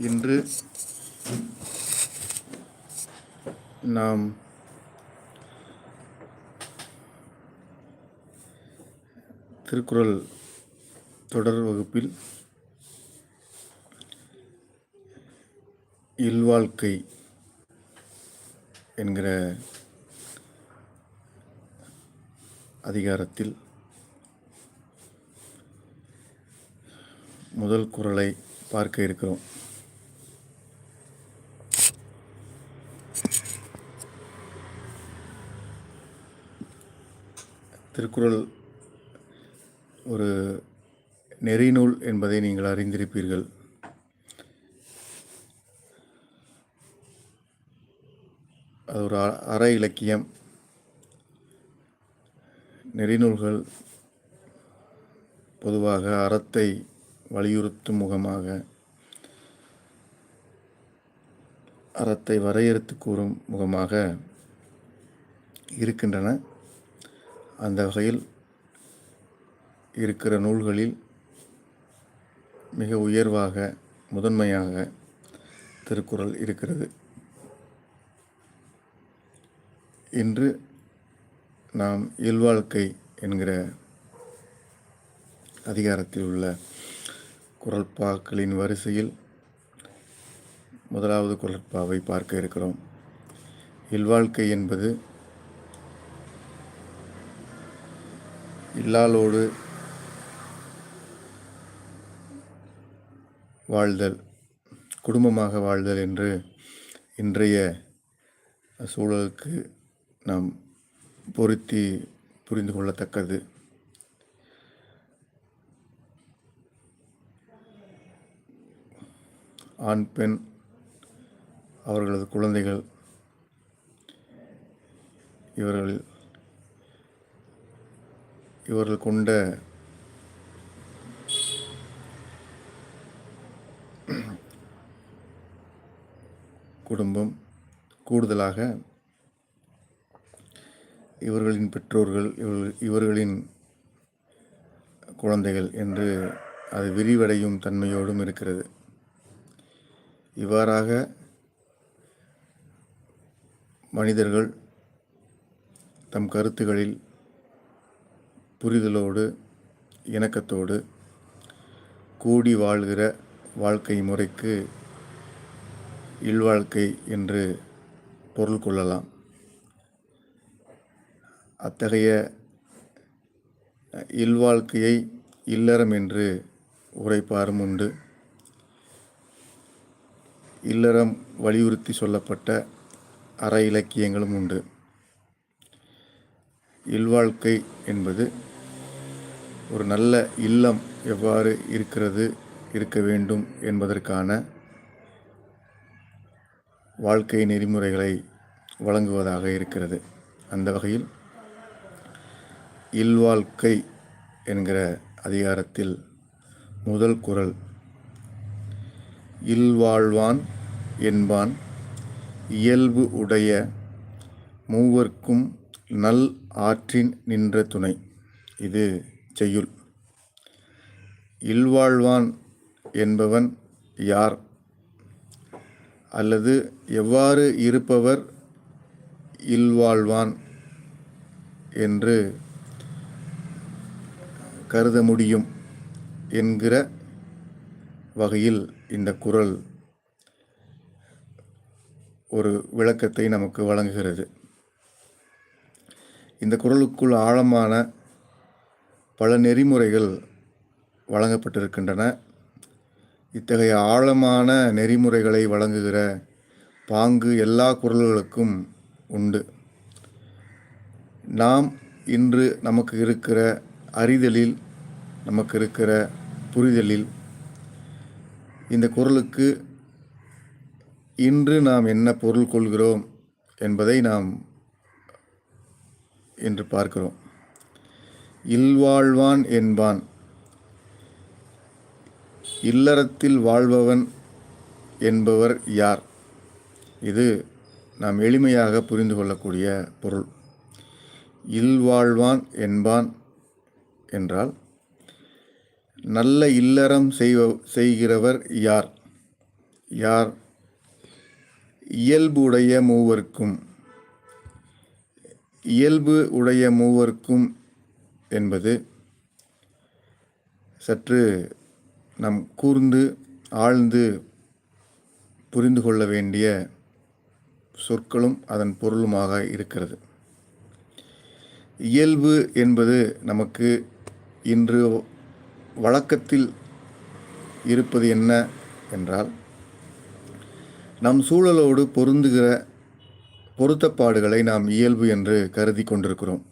இன்று நாம் திருக்குறள் தொடர் வகுப்பில் இல்வாழ்க்கை என்கிற அதிகாரத்தில் முதல் குரலை பார்க்க இருக்கிறோம். திருக்குறள் ஒரு நெறிநூல் என்பதை நீங்கள் அறிந்திருப்பீர்கள். அது ஒரு அற இலக்கியம். நெறிநூல்கள் பொதுவாக அறத்தை வலியுறுத்தும் முகமாக அறத்தை வரையறுத்து கூறும் முகமாக இருக்கின்றன. அந்த வகையில் இருக்கிற நூல்களில் மிக உயர்வாக முதன்மையாக திருக்குறள் இருக்கிறது. இன்று நாம் இல்வாழ்க்கை என்கிற அதிகாரத்தில் உள்ள குரல்பாக்களின் வரிசையில் முதலாவது குரல்பாவை பார்க்க இருக்கிறோம். இல்வாழ்க்கை என்பது இல்லாலோடு வாழ்தல் குடும்பமாக வாழ்தல் என்று இன்றைய சூழலுக்கு நாம் பொருத்தி புரிந்து கொள்ளத்தக்கது. ஆண் பெண் அவர்களது குழந்தைகள் இவர்கள் இவர்கள் கொண்ட குடும்பம் கூடுதலாக இவர்களின் பெற்றோர்கள் இவர்கள் இவர்களின் குழந்தைகள் என்று அது விரிவடையும் தன்மையோடும் இருக்கிறது. இவ்வாறாக மனிதர்கள் தம் கருத்துகளில் புரிதலோடு இணக்கத்தோடு கூடி வாழ்கிற வாழ்க்கை முறைக்கு இல்வாழ்க்கை என்று பொருள் கொள்ளலாம். அத்தகைய இல்வாழ்க்கையை இல்லறம் என்று உரைப்பாரும் உண்டு. இல்லறம் வலியுறுத்தி சொல்லப்பட்ட அற இலக்கியங்களும் உண்டு. இல்வாழ்க்கை என்பது ஒரு நல்ல இல்லம் எவ்வாறு இருக்கிறது இருக்க வேண்டும் என்பதற்கான வாழ்க்கை நெறிமுறைகளை வழங்குவதாக இருக்கிறது. அந்த வகையில் இல்வாழ்க்கை என்கிற அதிகாரத்தில் முதல் குரல் இல்வாழ்வான் என்பான் இயல்பு உடைய மூவர்க்கும் நல் ஆற்றின் நின்ற துணை. இது செய்யுள் இல்வாழ்வான் என்பவன் யார்? அல்லது எவ்வாறு இருப்பவர் இல்வாழ்வான் என்று கருத முடியும் என்கிற வகையில் இந்த குறள் ஒரு விளக்கத்தை நமக்கு வழங்குகிறது. இந்த குரலுக்குள் ஆழமான பல நெறிமுறைகள் வழங்கப்பட்டிருக்கின்றன. இத்தகைய ஆழமான நெறிமுறைகளை வழங்குகிற பாங்கு எல்லா குரல்களுக்கும் உண்டு. நாம் இன்று நமக்கு இருக்கிற அறிதலில் நமக்கு இருக்கிற புரிதலில் இந்த குரலுக்கு இன்று நாம் என்ன பொருள் கொள்கிறோம் என்பதை நாம் இன்று பார்க்கிறோம். இல்வாழ்வான் என்பான். இல்லறத்தில் வாழ்பவன் என்பவர் யார்? இது நாம் எளிமையாக புரிந்து கொள்ளக்கூடிய பொருள். இல்வாழ்வான் என்பான் என்றால் நல்ல இல்லறம் செய்வ செய்கிறவர் யார்? யார்? இயல்பு உடைய மூவர்க்கும் இயல்பு உடைய மூவர்க்கும் என்பது சற்று நம் கூர்ந்து ஆழ்ந்து புரிந்து கொள்ள வேண்டிய சொற்களும் அதன் பொருளுமாக இருக்கிறது. இயல்பு என்பது நமக்கு இன்று வழக்கத்தில் இருப்பது என்ன என்றால் நம் சூழலோடு பொருந்துகிற பொருத்தப்பாடுகளை நாம் இயல்பு என்று கருதி கொண்டிருக்கிறோம்.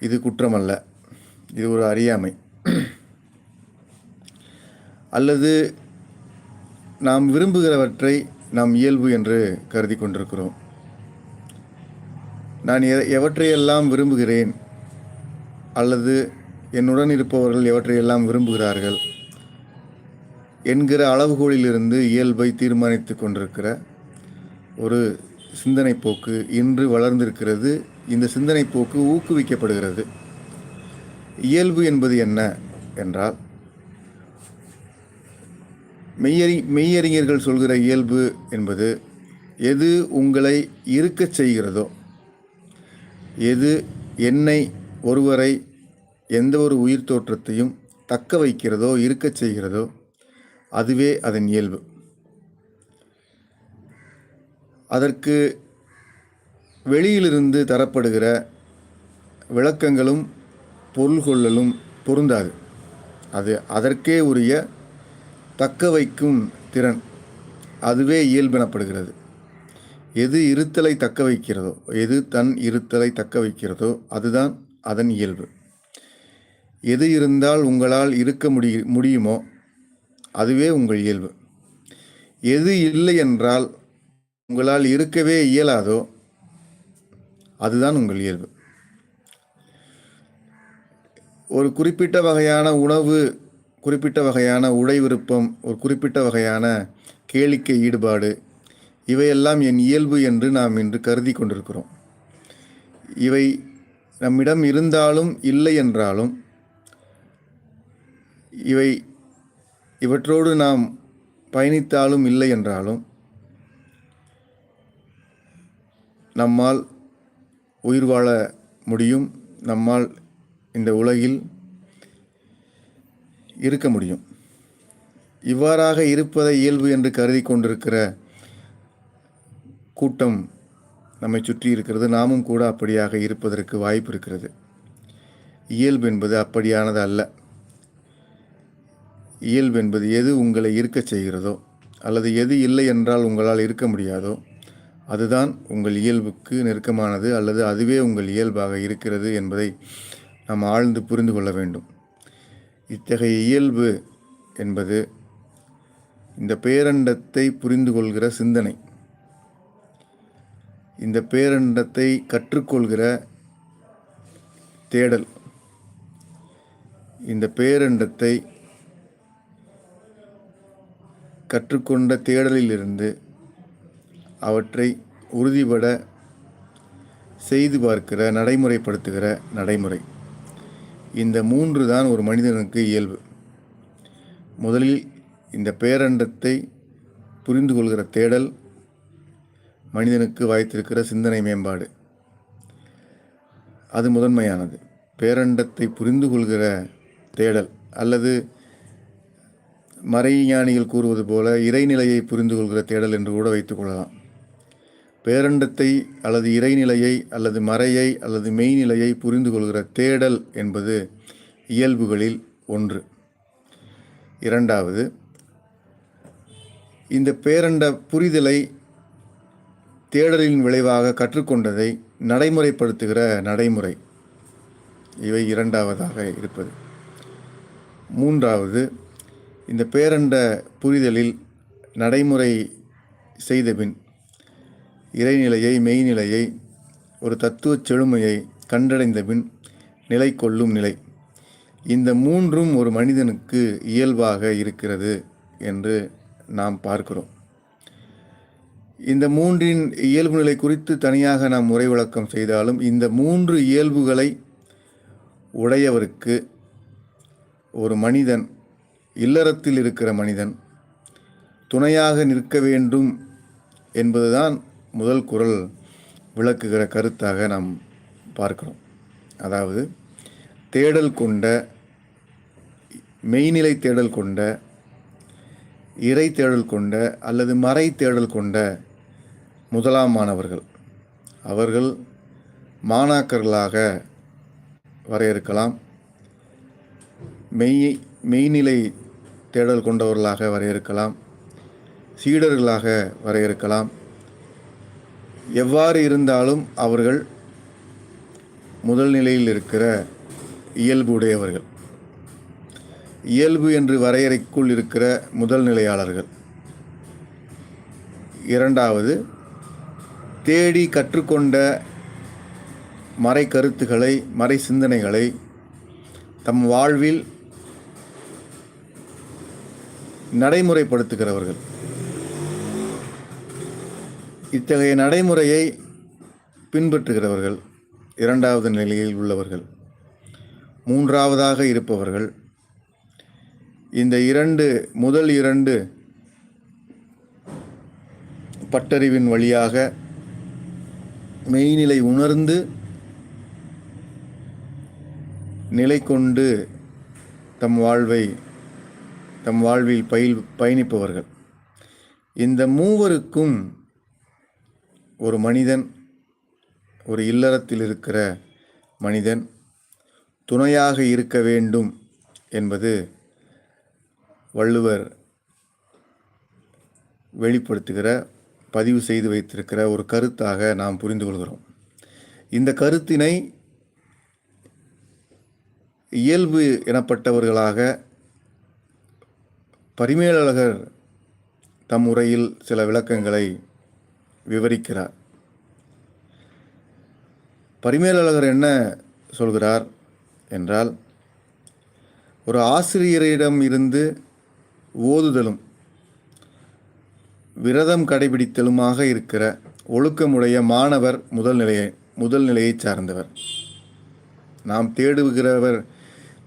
இது குற்றமல்ல. இது ஒரு அறியாமை. அல்லது நாம் விரும்புகிறவற்றை நாம் இயல்பு என்று கருதி கொண்டிருக்கிறோம். நான் எ எவற்றையெல்லாம் விரும்புகிறேன்? அல்லது என்னுடன் இருப்பவர்கள் எவற்றையெல்லாம் விரும்புகிறார்கள்? என்கிற அளவுகோலிலிருந்து இயல்பை தீர்மானித்து கொண்டிருக்கிற ஒரு சிந்தனை போக்கு இன்று வளர்ந்திருக்கிறது. இந்த சிந்தனை போக்கு ஊக்குவிக்கப்படுகிறது. இயல்பு என்பது என்ன என்றால் மெய்யறி மெய்யறிஞர்கள் சொல்கிற இயல்பு என்பது எது உங்களை இருக்கச் செய்கிறதோ எது என்னை ஒருவரை எந்த ஒரு உயிர் தோற்றத்தையும் தக்க வைக்கிறதோ இருக்கச் செய்கிறதோ அதுவே அதன் இயல்பு. அதற்கு வெளியிலிருந்து தரப்படுகிற விளக்கங்களும் பொருள் கொள்ளலும் பொருந்தாது. அது அதற்கே உரிய தக்க வைக்கும் திறன் அதுவே இயல்பெனப்படுகிறது. எது இருத்தலை தக்க வைக்கிறதோ எது தன் இருத்தலை தக்க வைக்கிறதோ அதுதான் அதன் இயல்பு. எது இருந்தால் உங்களால் இருக்க முடி முடியுமோ அதுவே உங்கள் இயல்பு. எது இல்லை என்றால் உங்களால் இருக்கவே இயலாதோ அதுதான் உங்கள் இயல்பு. ஒரு குறிப்பிட்ட வகையான உணவு குறிப்பிட்ட வகையான உடை விருப்பம் ஒரு குறிப்பிட்ட வகையான கேளிக்கை ஈடுபாடு இவையெல்லாம் என் இயல்பு என்று நாம் இன்று கருதி கொண்டிருக்கிறோம். இவை நம்மிடம் இருந்தாலும் இல்லை என்றாலும் இவை இவற்றோடு நாம் பயணித்தாலும் இல்லை என்றாலும் நம்மால் உயிர் வாழ முடியும் நம்மால் இந்த உலகில் இருக்க முடியும். இவ்வாறாக இருப்பதை இயல்பு என்று கருதி கொண்டிருக்கிற கூட்டம் நம்மை சுற்றி இருக்கிறது. நாமும் கூட அப்படியாக இருப்பதற்கு வாய்ப்பு இருக்கிறது. இயல்பு என்பது அப்படியானது அல்ல. இயல்பு என்பது எது உங்களை இருக்கச் செய்கிறதோ அல்லது எது இல்லை என்றால் உங்களால் இருக்க முடியாதோ அதுதான் உங்கள் இயல்புக்கு நெருக்கமானது அல்லது அதுவே உங்கள் இயல்பாக இருக்கிறது என்பதை நாம் ஆழ்ந்து புரிந்து கொள்ள வேண்டும். இத்தகைய இயல்பு என்பது இந்த பேரண்டத்தை புரிந்து கொள்கிற சிந்தனை. இந்த பேரண்டத்தை கற்றுக்கொள்கிற தேடல். இந்த பேரண்டத்தை கற்றுக்கொண்ட தேடலிலிருந்து அவற்றை உறுதிபட செய்து பார்க்கிற நடைமுறைப்படுத்துகிற நடைமுறை. இந்த மூன்று தான் ஒரு மனிதனுக்கு இயல்பு. முதலில் இந்த பேரண்டத்தை புரிந்து கொள்கிற தேடல் மனிதனுக்கு வாய்த்திருக்கிற சிந்தனை மேம்பாடு. அது முதன்மையானது. பேரண்டத்தை புரிந்து கொள்கிற தேடல் அல்லது மறைஞானிகள் கூறுவது போல இறைநிலையை புரிந்து கொள்கிற தேடல் என்று கூட வைத்துக்கொள்ளலாம் பேரண்டத்தை அல்லது இறைநிலையை அல்லது மறையை அல்லது மெய்நிலையை புரிந்து கொள்கிற தேடல் என்பது இயல்புகளில் ஒன்று. இரண்டாவது இந்த பேரண்ட புரிதலை தேடலின் விளைவாக கற்றுக்கொண்டதை நடைமுறைப்படுத்துகிற நடைமுறை. இவை இரண்டாவதாக இருப்பது. மூன்றாவது இந்த பேரண்ட புரிதலில் நடைமுறை செய்தபின் இறைநிலையை மெய்நிலையை ஒரு தத்துவச் செழுமையை கண்டடைந்த பின் நிலை கொள்ளும் நிலை. இந்த மூன்றும் ஒரு மனிதனுக்கு இயல்பாக இருக்கிறது என்று நாம் பார்க்கிறோம். இந்த மூன்றின் இயல்பு நிலை குறித்து தனியாக நாம் முறை விளக்கம் செய்தாலும் இந்த மூன்று இயல்புகளை உடையவருக்கு ஒரு மனிதன் இல்லறத்தில் இருக்கிற மனிதன் துணையாக நிற்க வேண்டும் என்பதுதான் முதல் குரல் விளக்குகிற கருத்தாக நாம் பார்க்கிறோம். அதாவது தேடல் கொண்ட மெய்நிலை தேடல் கொண்ட இறை தேடல் கொண்ட அல்லது மறை தேடல் கொண்ட முதலாம் மாணவர்கள். அவர்கள் மாணாக்கர்களாக வரையறுக்கலாம். மெய் மெய்நிலை தேடல் கொண்டவர்களாக வரையறுக்கலாம். சீடர்களாக வரையறுக்கலாம். எவ்வாறு இருந்தாலும் அவர்கள் முதல் நிலையில் இருக்கிற இயல்பு உடையவர்கள். இயல்பு என்று வரையறைக்குள் இருக்கிற முதல் நிலையாளர்கள். இரண்டாவது தேடி கற்றுக்கொண்ட மறை கருத்துக்களை மறை சிந்தனைகளை தம் வாழ்வில் நடைமுறைப்படுத்துகிறவர்கள். இத்தகைய நடைமுறையை பின்பற்றுகிறவர்கள் இரண்டாவது நிலையில் உள்ளவர்கள் மூன்றாவதாக இருப்பவர்கள் இந்த இரண்டு முதல் இரண்டு பட்டறிவின் வழியாக மெய்நிலை உணர்ந்து நிலை கொண்டு தம் வாழ்வை தம் வாழ்வில் பயில் பயணிப்பவர்கள். இந்த மூவருக்கும் ஒரு மனிதன் ஒரு இல்லறத்தில் இருக்கிற மனிதன் துணையாக இருக்க வேண்டும் என்பது வள்ளுவர் வெளிப்படுத்துகிற பதிவு செய்து வைத்திருக்கிற ஒரு கருத்தாக நாம் புரிந்து கொள்கிறோம். இந்த கருத்தினை இயல்பு எனப்பட்டவர்களாக பரிமேலழகர் தம் உரையில் சில விளக்கங்களை விவரிக்கிறார். பரிமேலழகர் என்ன சொல்கிறார் என்றால் ஒரு ஆசிரியரிடம் இருந்து ஓதுதலும் விரதம் கடைபிடித்தலுமாக இருக்கிற ஒழுக்கமுடைய மாணவர் முதல் நிலையை முதல் நிலையை சார்ந்தவர். நாம் தேடுகிறவர்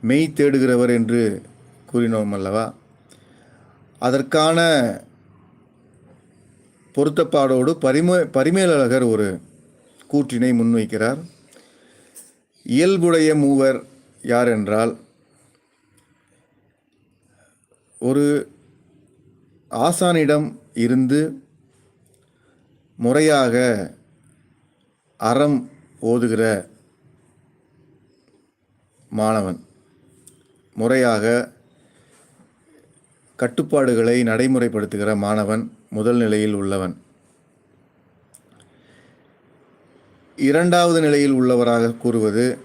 மெய் தேடுகிறவர் என்று கூறினோம் அல்லவா? அதற்கான பொருத்தப்பாடோடு பரிமே பரிமேலழகர் ஒரு கூற்றினை முன்வைக்கிறார். இயல்புடைய மூவர் யார் என்றால் ஒரு ஆசானிடம் இருந்து முறையாக அறம் ஓதுகிற மாணவன் முறையாக கட்டுப்பாடுகளை நடைமுறைப்படுத்துகிற மாணவன் முதல் நிலையில் உள்ளவன். இரண்டாவது நிலையில் உள்ளவராக கூறுவது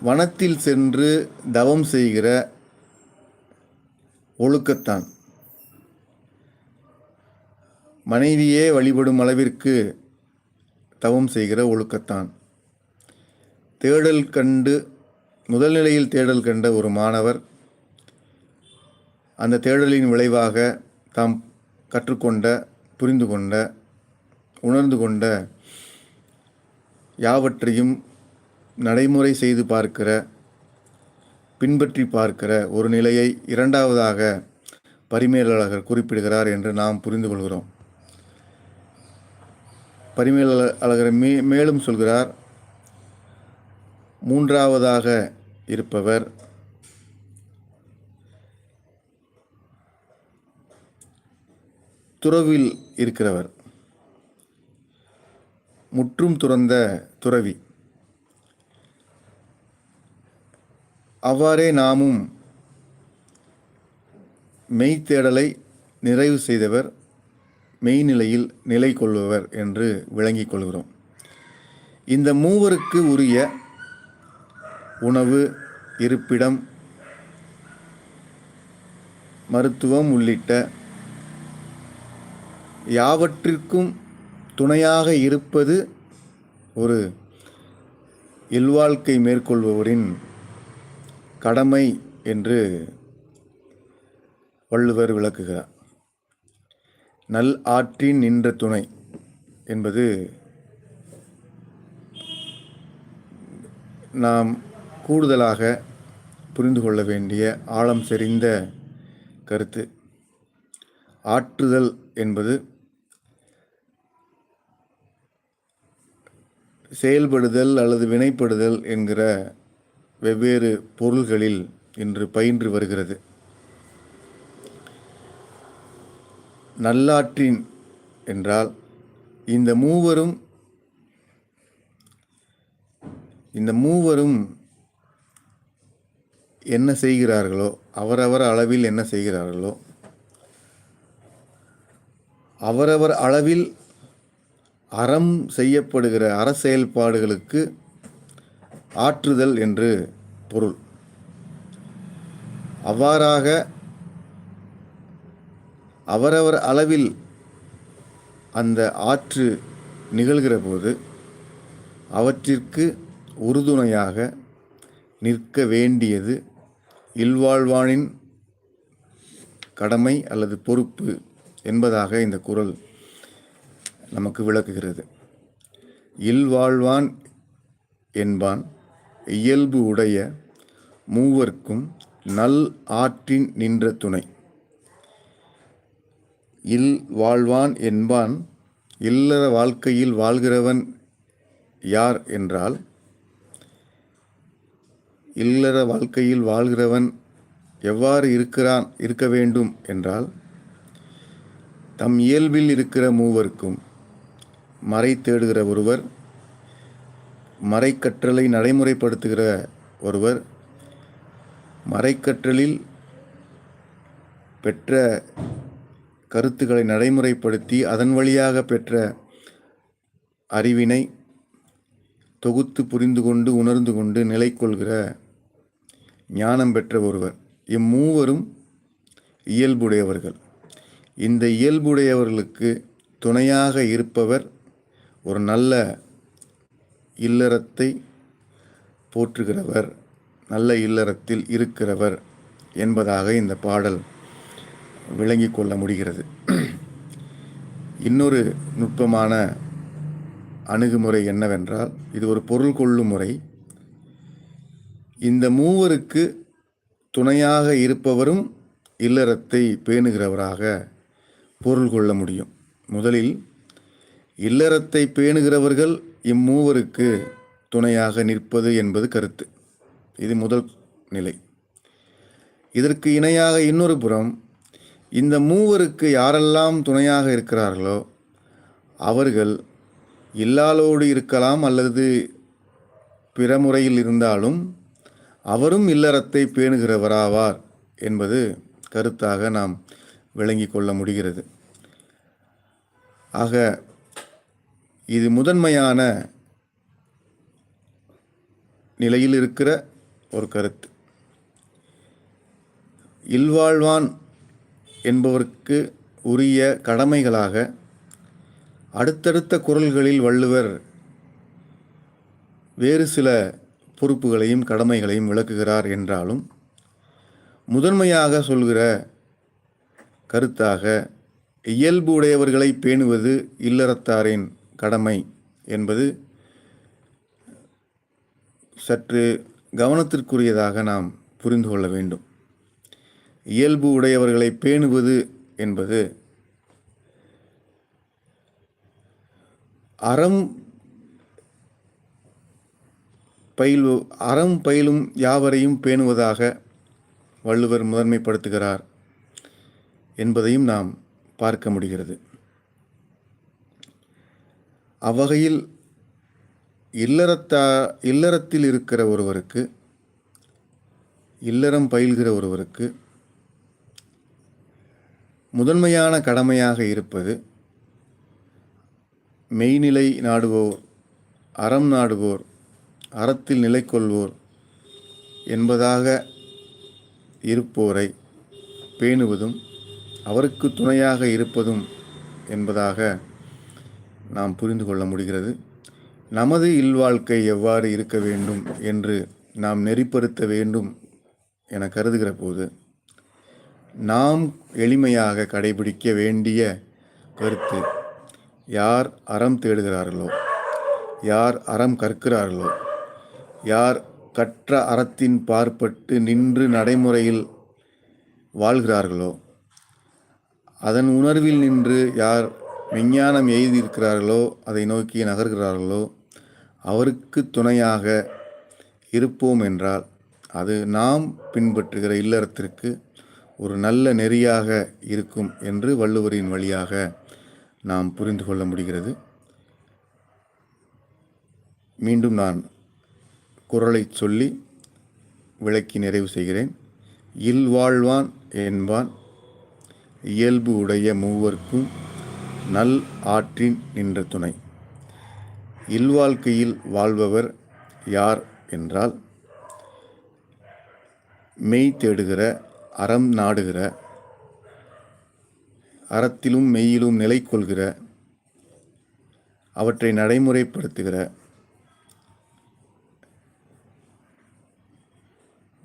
வனத்தில் சென்று தவம் செய்கிற ஒழுக்கத்தான். மனைவியே வழிபடும் அளவிற்கு தவம் செய்கிற ஒழுக்கத்தான். தேடல் கண்டு முதல் நிலையில் தேடல் கண்ட ஒரு மாணவர் அந்த தேடலின் விளைவாக தாம் கற்றுக்கொண்ட புரிந்து கொண்ட உணர்ந்து கொண்ட யாவற்றையும் நடைமுறை செய்து பார்க்கிற பின்பற்றி பார்க்கிற ஒரு நிலையை இரண்டாவதாக பரிமேலழகர் குறிப்பிடுகிறார் என்று நாம் புரிந்து கொள்கிறோம். பரிமேலழகர் மே மேலும் சொல்கிறார் மூன்றாவதாக இருப்பவர் துறவில் இருக்கிறவர். முற்றும் துறந்த துறவி. அவ்வாறே நாமும் மெய்த்தேடலை நிறைவு செய்தவர் மெய்நிலையில் நிலை கொள்பவர் என்று விளங்கிக் கொள்கிறோம். இந்த மூவருக்கு உரிய உணவு இருப்பிடம் மருத்துவம் உள்ளிட்ட யாவற்றிற்கும் துணையாக இருப்பது ஒரு இல்வாழ்க்கை மேற்கொள்பவரின் கடமை என்று வள்ளுவர் விளக்குகிறார். நல் ஆற்றின் நின்ற துணை என்பது நாம் கூடுதலாக புரிந்து கொள்ள வேண்டிய ஆழம் செறிந்த கருத்து. ஆற்றுதல் என்பது செயல்படுதல் அல்லது வினைப்படுதல் என்கிற வெவ்வேறு பொருள்களில் இன்று பயின்று வருகிறது. நல்லாற்றின் என்றால் இந்த மூவரும் இந்த மூவரும் என்ன செய்கிறார்களோ அவரவர் அளவில் என்ன செய்கிறார்களோ அவரவர் அளவில் அறம் செய்யப்படுகிற அற செயல்பாடுகளுக்கு ஆற்றுதல் என்று பொருள். அவ்வாறாக அவரவர் அளவில் அந்த ஆற்று நிகழ்கிற போது அவற்றிற்கு உறுதுணையாக நிற்க வேண்டியது இல்வாழ்வானின் கடமை அல்லது பொறுப்பு என்பதாக இந்த குரல் நமக்கு விளக்குகிறது. இல்வாழ்வான் என்பான். இயல்பு உடைய மூவர்க்கும் நல் ஆற்றின் நின்ற துணை. இல் வாழ்வான் என்பான். இல்லற வாழ்க்கையில் வாழ்கிறவன் யார் என்றால் இல்லற வாழ்க்கையில் வாழ்கிறவன் எவ்வாறு இருக்கிறான் இருக்க வேண்டும் என்றால் தம் இயல்பில் இருக்கிற மூவருக்கும் மறை தேடுகிற ஒருவர் மறைக்கற்றலை நடைமுறைப்படுத்துகிற ஒருவர் மறைக்கற்றலில் பெற்ற கருத்துக்களை நடைமுறைப்படுத்தி அதன் வழியாக பெற்ற அறிவினை தொகுத்து புரிந்து கொண்டு உணர்ந்து கொண்டு நிலை கொள்கிற ஞானம் பெற்ற ஒருவர். இம்மூவரும் இயல்புடையவர்கள். இந்த இயல்புடையவர்களுக்கு துணையாக இருப்பவர் ஒரு நல்ல இல்லறத்தை போற்றுகிறவர் நல்ல இல்லறத்தில் இருக்கிறவர் என்பதாக இந்த பாடல் விளங்கி கொள்ள முடிகிறது. இன்னொரு நுட்பமான அணுகுமுறை என்னவென்றால் இது ஒரு பொருள் கொள்ளும் முறை. இந்த மூவருக்கு துணையாக இருப்பவரும் இல்லறத்தை பேணுகிறவராக பொருள் கொள்ள முடியும். முதலில் இல்லறத்தை பேணுகிறவர்கள் இம்மூவருக்கு துணையாக நிற்பது என்பது கருத்து. இது முதல் நிலை. இதற்கு இணையாக இன்னொரு புறம் இந்த மூவருக்கு யாரெல்லாம் துணையாக இருக்கிறார்களோ அவர்கள் இல்லாலோடு இருக்கலாம் அல்லது பிற முறையில் இருந்தாலும் அவரும் இல்லறத்தை பேணுகிறவராவார் என்பது கருத்தாக நாம் விளங்கி கொள்ள முடிகிறது. ஆக இது முதன்மையான நிலையில் இருக்கிற ஒரு கருத்து. இல்வாழ்வான் என்பவருக்கு உரிய கடமைகளாக அடுத்தடுத்த குரல்களில் வள்ளுவர் வேறு சில பொறுப்புகளையும் கடமைகளையும் விளக்குகிறார் என்றாலும் முதன்மையாக சொல்கிற கருத்தாக இயல்பு உடையவர்களை பேணுவது இல்லறத்தாரின் கடமை என்பது சற்று கவனத்திற்குரியதாக நாம் புரிந்து கொள்ள வேண்டும். இயல்பு உடையவர்களை பேணுவது என்பது அறம் பயில்வு அறம் பயிலும் யாவரையும் பேணுவதாக வள்ளுவர் முதன்மைப்படுத்துகிறார் என்பதையும் நாம் பார்க்க முடிகிறது. அவ்வகையில் இல்லறத்தா இல்லறத்தில் இருக்கிற ஒருவருக்கு இல்லறம் பயில்கிற ஒருவருக்கு முதன்மையான கடமையாக இருப்பது மெய்நிலை நாடுவோர் அறம் நாடுவோர் அறத்தில் நிலை கொள்வோர் என்பதாக இருப்போரை பேணுவதும் அவருக்கு துணையாக இருப்பதும் என்பதாக நாம் புரிந்து கொள்ள முடிகிறது. நமது இல்வாழ்க்கை எவ்வாறு இருக்க வேண்டும் என்று நாம் நெறிப்படுத்த வேண்டும் என கருதுகிற போது நாம் எளிமையாக கடைபிடிக்க வேண்டிய கருத்து யார் அறம் தேடுகிறார்களோ யார் அறம் கற்கிறார்களோ யார் கற்ற அறத்தின் பார்ப்பட்டு நின்று நடைமுறையில் வாழ்கிறார்களோ அதன் உணர்வில் நின்று யார் விஞ்ஞானம் எய்தியிருக்கிறார்களோ அதை நோக்கி நகர்கிறார்களோ அவருக்கு துணையாக இருப்போம் என்றால் அது நாம் பின்பற்றுகிற இல்லறத்திற்கு ஒரு நல்ல நெறியாக இருக்கும் என்று வள்ளுவரின் வழியாக நாம் புரிந்து கொள்ள முடிகிறது. மீண்டும் நான் குரலை சொல்லி விளக்கி நிறைவு செய்கிறேன். இல்வாழ்வான் என்பான் இயல்பு உடைய மூவர்க்கும் நல் ஆற்றின் நின்ற துணை. இல்வாழ்க்கையில் வாழ்பவர் யார் என்றால் மெய் தேடுகிற அறம் நாடுகிற அறத்திலும் மெய்யிலும் நிலை கொள்கிற அவற்றை நடைமுறைப்படுத்துகிற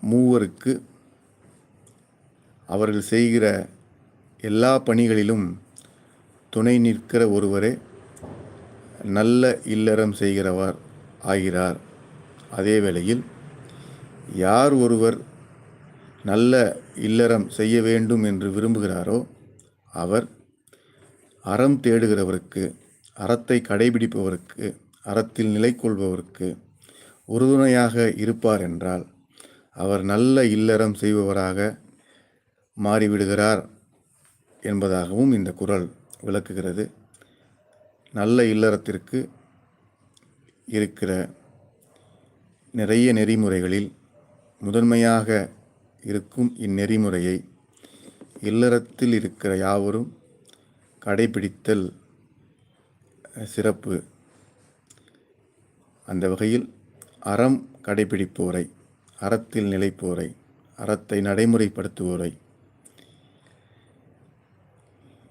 மூவருக்கு அவர்கள் செய்கிற எல்லா பணிகளிலும் துணை நிற்கிற ஒருவரே நல்ல இல்லறம் செய்கிறவர் ஆகிறார். அதே வேளையில் யார் ஒருவர் நல்ல இல்லறம் செய்ய வேண்டும் என்று விரும்புகிறாரோ அவர் அறம் தேடுகிறவருக்கு அறத்தை கடைபிடிப்பவருக்கு அறத்தில் நிலை கொள்பவருக்கு உறுதுணையாக இருப்பார் என்றால் அவர் நல்ல இல்லறம் செய்பவராக மாறிவிடுகிறார் என்பதாகவும் இந்த குரல். விளக்குகிறது. நல்ல இல்லறத்திற்கு இருக்கிற நிறைய நெறிமுறைகளில் முதன்மையாக இருக்கும் இந்நெறிமுறையை இல்லறத்தில் இருக்கிற யாவரும் கடைபிடித்தல் சிறப்பு. அந்த வகையில் அறம் கடைபிடிப்போரை அறத்தில் நிலைப்போரை அறத்தை நடைமுறைப்படுத்துவோரை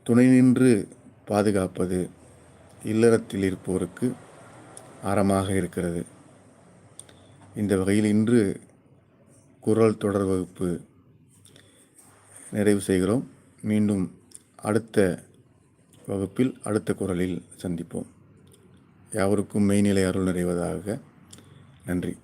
துணை நின்று பாதுகாப்பது இல்லறத்தில் இருப்போருக்கு அறமாக இருக்கிறது. இந்த வகையில் இன்று குரல் தொடர் வகுப்பு நிறைவு செய்கிறோம். மீண்டும் அடுத்த வகுப்பில் அடுத்த குரலில் சந்திப்போம். யாவருக்கும் மெய்நிலை அருள் நிறைவதாக. நன்றி.